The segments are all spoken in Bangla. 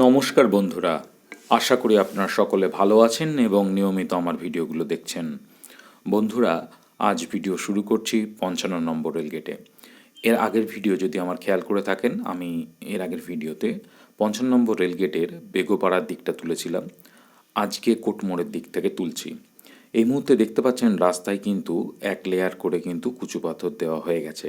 নমস্কার বন্ধুরা, আশা করি আপনারা সকলে ভালো আছেন এবং নিয়মিত আমার ভিডিওগুলো দেখছেন। বন্ধুরা, আজ ভিডিও শুরু করছি পঞ্চান্ন নম্বর রেলগেটে। এর আগের ভিডিও যদি আমার খেয়াল করে থাকেন, আমি এর আগের ভিডিওতে পঞ্চান্ন নম্বর রেলগেটের বেগোপাড়ার দিকটা তুলেছিলাম। আজকে কোটমোড়ের দিক থেকে তুলছি। এই মুহূর্তে দেখতে পাচ্ছেন, রাস্তায় কিন্তু এক লেয়ার করে কিন্তু কুচু পাথর দেওয়া হয়ে গেছে।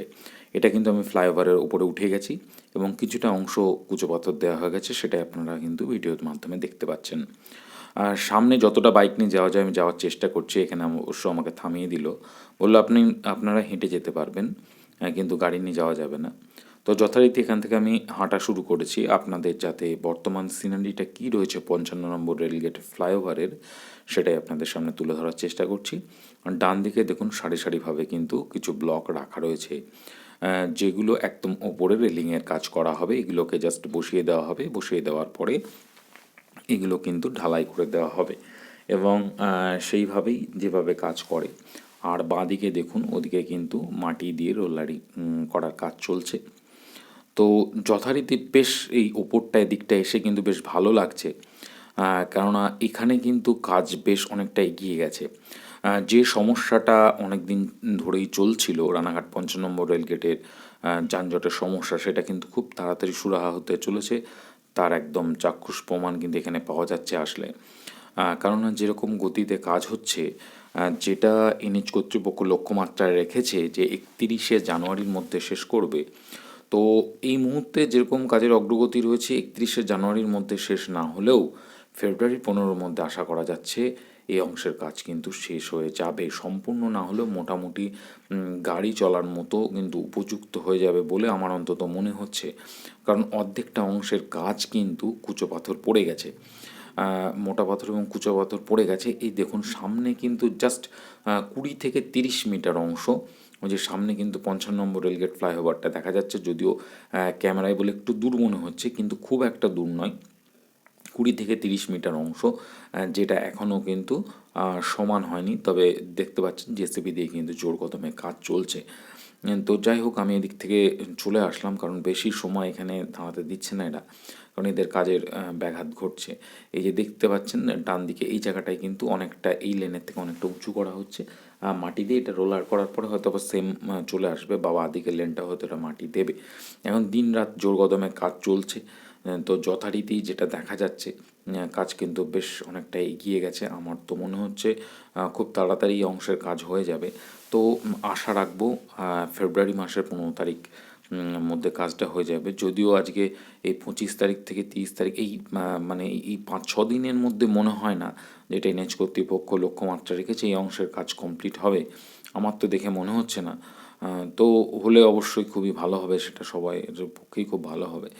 এটা কিন্তু আমি ফ্লাইওভারের উপরে উঠে গেছি এবং কিছুটা অংশ কুচো পাথর দেওয়া হয়ে গেছে, সেটাই আপনারা কিন্তু ভিডিওর মাধ্যমে দেখতে পাচ্ছেন। আর সামনে যতটা বাইক নিয়ে যাওয়া যায়, আমি যাওয়ার চেষ্টা করছি, এখানে অবশ্য আমাকে থামিয়ে দিল। বলল, আপনি, আপনারা হেঁটে যেতে পারবেন কিন্তু গাড়ি নিয়ে যাওয়া যাবে না। তো যথারীতি এখান থেকে আমি হাঁটা শুরু করেছি। আপনাদের যাতে বর্তমান সিনারিটা কী রয়েছে পঞ্চান্ন নম্বর রেলগেট ফ্লাইওভারের সেটাই আপনাদের সামনে তুলে ধরার চেষ্টা করছি। ডান দিকে দেখুন, সারি সারিভাবে কিন্তু কিছু ব্লক রাখা রয়েছে। যেগুলো একদম ওপরে রেলিংয়ের কাজ করা হবে, এগুলোকে জাস্ট বসিয়ে দেওয়া হবে। বসিয়ে দেওয়ার পরে এগুলো কিন্তু ঢালাই করে দেওয়া হবে। এবং সেইভাবেই যেভাবে কাজ করে। আর বাঁদিকে দেখুন, ওদিকে কিন্তু মাটি দিয়ে রোলারি করার কাজ চলছে। তো যথারীতি বেশ এই ওপরটায় দিকটা এসে কিন্তু বেশ ভালো লাগছে। কেননা এখানে কিন্তু কাজ বেশ অনেকটা এগিয়ে গেছে। যে সমস্যাটা অনেক দিন ধরেই চলছিল, রানাঘাট পঞ্চ নম্বর রেলগেটের যানজটের সমস্যা, সেটা কিন্তু খুব তাড়াতাড়ি সুরাহা হতে চলেছে। তার একদম চাক্ষুষ প্রমাণ কিন্তু এখানে পাওয়া যাচ্ছে আসলে। কেননা যেরকম গতিতে কাজ হচ্ছে যেটা এনএচ কর্তৃপক্ষ লক্ষ্যমাত্রায় রেখেছে যে একতিরিশে জানুয়ারির মধ্যে শেষ করবে, তো এই মুহূর্তে যেরকম কাজের অগ্রগতি রয়েছে, একত্রিশে জানুয়ারির মধ্যে শেষ না হলেও ফেব্রুয়ারি পনেরোর মধ্যে আশা করা যাচ্ছে এই অংশের কাজ কিন্তু শেষ হয়ে যাবে। সম্পূর্ণ না হলেও মোটামুটি গাড়ি চলার মতো কিন্তু উপযুক্ত হয়ে যাবে বলে আমার অন্তত মনে হচ্ছে। কারণ অর্ধেকটা অংশের কাজ কিন্তু কুচো পাথর পড়ে গেছে। মোটা পাথর এবং কুচো পাথর পড়ে গেছে। এই দেখুন, সামনে কিন্তু জাস্ট কুড়ি থেকে তিরিশ মিটার অংশ। ওই যে সামনে কিন্তু পঞ্চান্ন নম্বর রেলগেট ফ্লাইওভারটা দেখা যাচ্ছে। যদিও ক্যামেরায় বলে একটু দূর মনে হচ্ছে, কিন্তু খুব একটা দূর নয়। কুড়ি থেকে তিরিশ মিটার অংশ যেটা এখনও কিন্তু সমান হয়নি। তবে দেখতে পাচ্ছেন জেসিবি দিয়ে কিন্তু জোর কদমে কাজ চলছে। তো যাই হোক, আমি এদিক থেকে চলে আসলাম, কারণ বেশি সময় এখানে দাঁড়াতে দিচ্ছে না এরা, কারণ এদের কাজের ব্যাঘাত ঘটছে। এই যে দেখতে পাচ্ছেন, ডান দিকে এই জায়গাটায় কিন্তু অনেকটা, এই লেনের থেকে অনেকটা উঁচু করা হচ্ছে। মাটি দিয়ে এটা রোলার করার পরে হয়তো আবার সেম চলে আসবে, বা দিকের লেনটা হয়তো এটা মাটি দেবে। এখন দিন রাত জোর কদমে কাজ চলছে। তো যথারীতি যেটা দেখা যাচ্ছে কাজ কিন্তু বেশ অনেকটা এগিয়ে গেছে। আমার তো মনে হচ্ছে খুব তাড়াতাড়ি অংশের কাজ হয়ে যাবে। তো আশা রাখব ফেব্রুয়ারি মাসের পনেরো তারিখ মধ্যে কাজটা হয়ে যাবে। যদিও আজকে এই পঁচিশ তারিখ থেকে তিরিশ তারিখ, এই মানে এই- এই পাঁচ, ছ দিনের মধ্যে মনে হয় না যেটা এনএচ কর্তৃপক্ষ লক্ষ্যমাত্রা রেখেছে এই অংশের কাজ কমপ্লিট হবে। আমার তো দেখে মনে হচ্ছে না। তো হলে অবশ্যই খুবই ভালো হবে, সেটা সবাই পক্ষেই খুব ভালো হবে।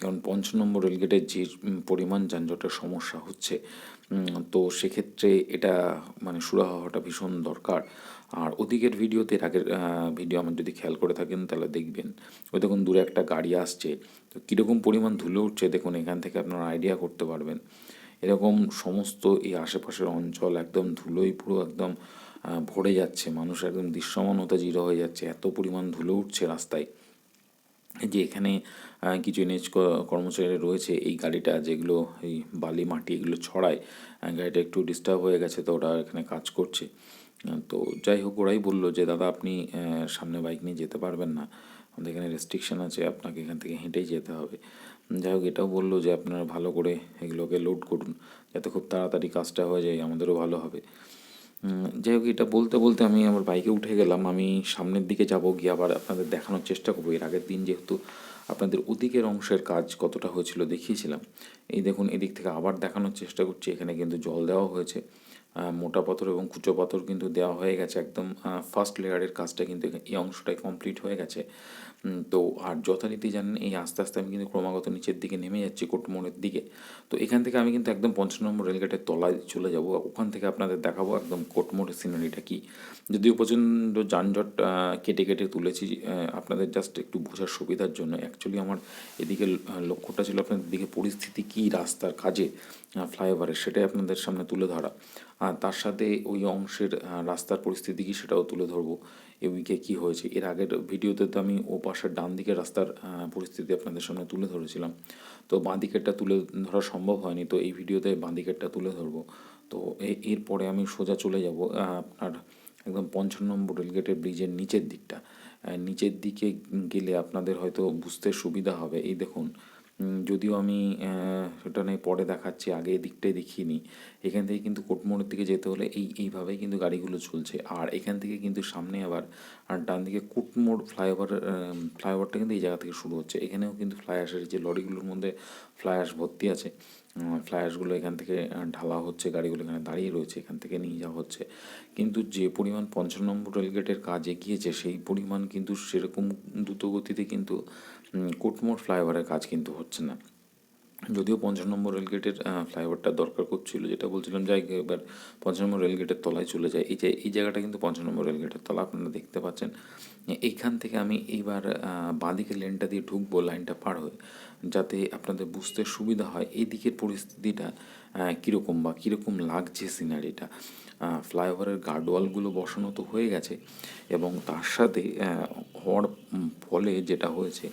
কারণ পঞ্চ নম্বর রেলগেটের যে পরিমাণ যানজটের সমস্যা হচ্ছে তো সেক্ষেত্রে এটা মানে সুরাহা হওয়াটা ভীষণ দরকার। আর ওদিকের ভিডিওতে আগের ভিডিও আমার যদি খেয়াল করে থাকেন, তাহলে দেখবেন, ওই দেখুন দূরে একটা গাড়ি আসছে, তো কীরকম পরিমাণ ধুলো উঠছে, দেখুন এখান থেকে আপনারা আইডিয়া করতে পারবেন। এরকম সমস্ত এই আশেপাশের অঞ্চল একদম ধুলোই পুরো একদম ভরে যাচ্ছে, মানুষ একদম দৃশ্যমানতা জিরো হয়ে যাচ্ছে, এত পরিমাণ ধুলো উঠছে রাস্তায়। যে এখানে কিছু এনএচ কর্মচারী রয়েছে, এই গাড়িটা যেগুলো, এই বালি মাটি এগুলো ছড়ায় গাড়িটা একটু ডিস্টার্ব হয়ে গেছে তো ওরা এখানে কাজ করছে। তো যাই হোক, ওরাই বলল যে, দাদা, আপনি সামনে বাইক নিয়ে যেতে পারবেন না। আমাদের এখানে রেস্ট্রিকশন আছে, আপনাকে এখান থেকে হেঁটেই যেতে হবে। যাই হোক, এটাও বলল যে, আপনারা ভালো করে এগুলোকে লোড করুন, যাতে খুব তাড়াতাড়ি কাজটা হয়ে যায়, আমাদেরও ভালো হবে। যাই হোক, এটা বলতে বলতে আমি আমার বাইকে উঠে গেলাম। আমি সামনের দিকে যাব, গিয়ে আবার আপনাদের দেখানোর চেষ্টা করব। এর আগের দিন যেহেতু আপনাদের ওদিকের অংশের কাজ কতটা হয়েছিল দেখিয়েছিলাম। এই দেখুন, এদিক থেকে আবার দেখানোর চেষ্টা করছি। এখানে কিন্তু জল দেওয়া হয়েছে। মোটা পাথর এবং কুচো পাথর কিন্তু দেওয়া হয়ে গেছে একদম ফার্স্ট লেয়ারের কাজটা কিন্তু এই অংশটাই কমপ্লিট হয়ে গেছে। তো আর যথারীতি জানেন, এই আস্তে আস্তে আমি কিন্তু ক্রমাগত নিচের দিকে নেমে যাচ্ছি কোটমোড়ের দিকে। তো এখান থেকে আমি কিন্তু একদম পঞ্চান্ন নম্বর রেলগেটের তলায় চলে যাব। ওখান থেকে আপনাদের দেখাবো একদম কোটমোড়ের সিনারিটা কী। যদিও প্রচণ্ড যানজট কেটে কেটে তুলেছি আপনাদের জাস্ট একটু বোঝার সুবিধার জন্য। অ্যাকচুয়ালি আমার এদিকে লক্ষ্যটা ছিল আপনাদের দিকে পরিস্থিতি কী, রাস্তার কাজে ফ্লাইওভারের সেটাই আপনাদের সামনে তুলে ধরা। তার সাথে ওই অংশের রাস্তার পরিস্থিতি কী সেটাও তুলে ধরবো এই উইকে কী হয়েছে। এর আগের ভিডিওতে তো আমি ও পাশের ডান দিকের রাস্তার পরিস্থিতি আপনাদের সামনে তুলে ধরেছিলাম। তো বাঁ দিকেরটা তুলে ধরা সম্ভব হয়নি, তো এই ভিডিওতে বাঁ দিকেরটা তুলে ধরবো। তো এরপরে আমি সোজা চলে যাব আপনার একদম পঞ্চান্ন নম্বর রেলগেটের ব্রিজের নিচের দিকটা। নিচের দিকে গেলে আপনাদের হয়তো বুঝতে সুবিধা হবে। এই দেখুন যদিও আমি সেটা নিয়ে পরে দেখাচ্ছি, আগে এদিকটাই দেখিনি। এখান থেকে কিন্তু কোটমোড়ের দিকে যেতে হলে এই, এইভাবেই কিন্তু গাড়িগুলো চলছে। আর এখান থেকে কিন্তু সামনে আবার, আর ডান দিকে কোটমোড় ফ্লাইওভার ফ্লাইওভারটা কিন্তু এই জায়গা থেকে শুরু হচ্ছে। এখানেও কিন্তু ফ্লাই অ্যাশের যে লরিগুলোর মধ্যে ফ্লাই আস ভর্তি আছে ফ্লাই অ্যাশগুলো এখান থেকে ঢালা হচ্ছে, গাড়িগুলো এখানে দাঁড়িয়ে রয়েছে, এখান থেকে নিয়ে যাওয়া হচ্ছে। কিন্তু যে পরিমাণ পঞ্চান্ন নম্বর রেলগেটের কাজ এগিয়েছে, সেই পরিমাণ কিন্তু সেরকম দ্রুত গতিতে কিন্তু কোটমোর ফ্লাইওভারের কাজ কিন্তু হচ্ছে না। যদিও পঞ্চাশ নম্বর রেলগেটের ফ্লাইওভারটা দরকার করছিল যেটা বলছিলাম যাই এবার পঞ্চাশ নম্বর রেলগেটের তলায় চলে যায়। এই যে এই জায়গাটা কিন্তু পঞ্চাশ নম্বর রেলগেটের তলা আপনারা দেখতে পাচ্ছেন। এইখান থেকে আমি এইবার আহ, বাঁদিকের লেনটা দিয়ে ঢুকবো লাইনটা পার হয়ে যাতে আপনাদের বুঝতে সুবিধা হয় এই দিকের পরিস্থিতিটা কীরকম বা কীরকম লাগছে সিনারিটা। ফ্লাইওভারের গার্ডওয়ালগুলো বসানো তো হয়ে গেছে এবং তার সাথে হওয়ার ফলে যেটা হয়েছে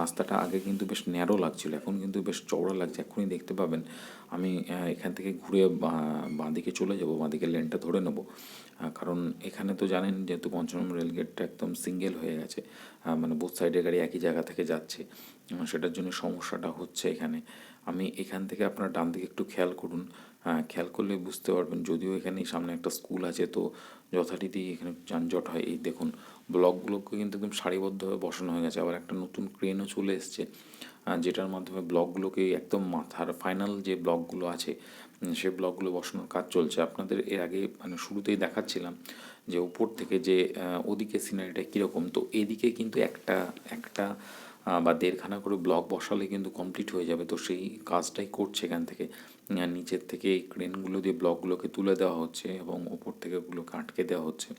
রাস্তাটা আগে কিন্তু বেশ ন্যারো লাগছিল, এখন কিন্তু বেশ চওড়া লাগছে এখনই দেখতে পাবেন। আমি এখান থেকে ঘুরে বাঁদিকে চলে যাব বাঁদিকে লেনটা ধরে নেব। কারণ এখানে তো জানেন যেহেতু পঞ্চম রেলগেটটা একদম সিঙ্গেল হয়ে গেছে মানে বোথ সাইডের গাড়ি একই জায়গা থেকে যাচ্ছে সেটার জন্য সমস্যাটা হচ্ছে এখানে। আমি এখান থেকে আপনার ডান দিকে একটু খেয়াল করুন খেয়াল করলে বুঝতে পারবেন। যদিও এখানে সামনে একটা স্কুল আছে, তো যথারীতি এখানে যানজট হয়। এই দেখুন, ব্লকগুলোকে কিন্তু একদম সারিবদ্ধভাবে বসানো হয়ে গেছে। আবার একটা নতুন ক্রেনও চলে এসছে যেটার মাধ্যমে ব্লকগুলোকে একদম মাথার ফাইনাল যে ব্লকগুলো আছে সে ব্লকগুলো বসানোর কাজ চলছে। আপনাদের এর আগে মানে শুরুতেই দেখাচ্ছিলাম যে উপর থেকে যে ওদিকে সিনারিটা কীরকম, তো এদিকে কিন্তু একটা একটা বা দেড়খানা করে ব্লক বসালে কিন্তু কমপ্লিট হয়ে যাবে। তো সেই কাজটাই করছে এখান থেকে। নিচের থেকে এই ক্রেনগুলো দিয়ে ব্লকগুলোকে তুলে দেওয়া হচ্ছে এবং ওপর থেকে ওগুলোকে আটকে দেওয়া হচ্ছে।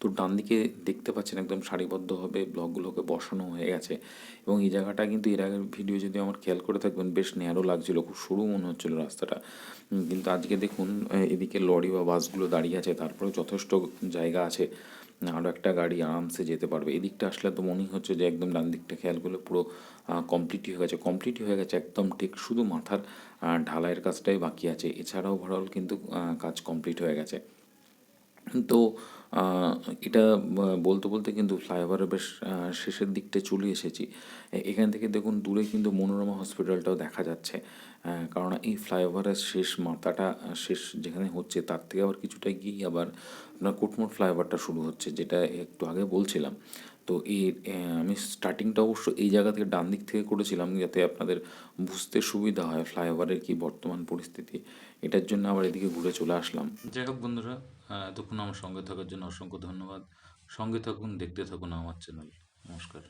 তো ডান দিকে দেখতে পাচ্ছেন একদম সারিবদ্ধভাবে ব্লকগুলোকে বসানো হয়ে গেছে। এবং এই জায়গাটা কিন্তু এর আগের ভিডিও যদি আমার খেয়াল করে থাকবেন, বেশ ন্যারো লাগছিল, খুব সরু মনে হচ্ছিল রাস্তাটা। কিন্তু আজকে দেখুন এদিকে লরি বা বাসগুলো দাঁড়িয়ে আছে তারপরে যথেষ্ট জায়গা আছে। আরও একটা গাড়ি আরামসে যেতে পারবে। এদিকটা আসলে তো মনেই হচ্ছে যে একদম ডান দিকটা খেয়াল করলে পুরো কমপ্লিটই হয়ে গেছে। কমপ্লিটই হয়ে গেছে একদম ঠিক শুধু মাথার ঢালাইয়ের কাজটাই বাকি আছে। এছাড়াও ওভারঅল কিন্তু কাজ কমপ্লিট হয়ে গেছে। তো এটা বলতে বলতে কিন্তু ফ্লাইওভারের বেশ শেষের দিকটা চলে এসেছি। এখান থেকে দেখুন, দূরে কিন্তু মনোরমা হসপিটালটাও দেখা যাচ্ছে। কারণ এই ফ্লাইওভারের শেষ মাথাটা শেষ যেখানে হচ্ছে, তার থেকে আবার কিছুটা গিয়ে আবার আপনার কোটমোট ফ্লাইওভারটা শুরু হচ্ছে, যেটা একটু আগে বলছিলাম। তো এর আমি স্টার্টিংটা অবশ্য এই জায়গা থেকে ডান দিক থেকে করেছিলাম যাতে আপনাদের বুঝতে সুবিধা হয় ফ্লাইওভারের কি বর্তমান পরিস্থিতি। এটার জন্য আবার এদিকে ঘুরে চলে আসলাম। যাই হোক বন্ধুরা এতক্ষণ আমার সঙ্গে থাকার জন্য অসংখ্য ধন্যবাদ। সঙ্গে থাকুন, দেখতে থাকুন আমার চ্যানেল নমস্কার।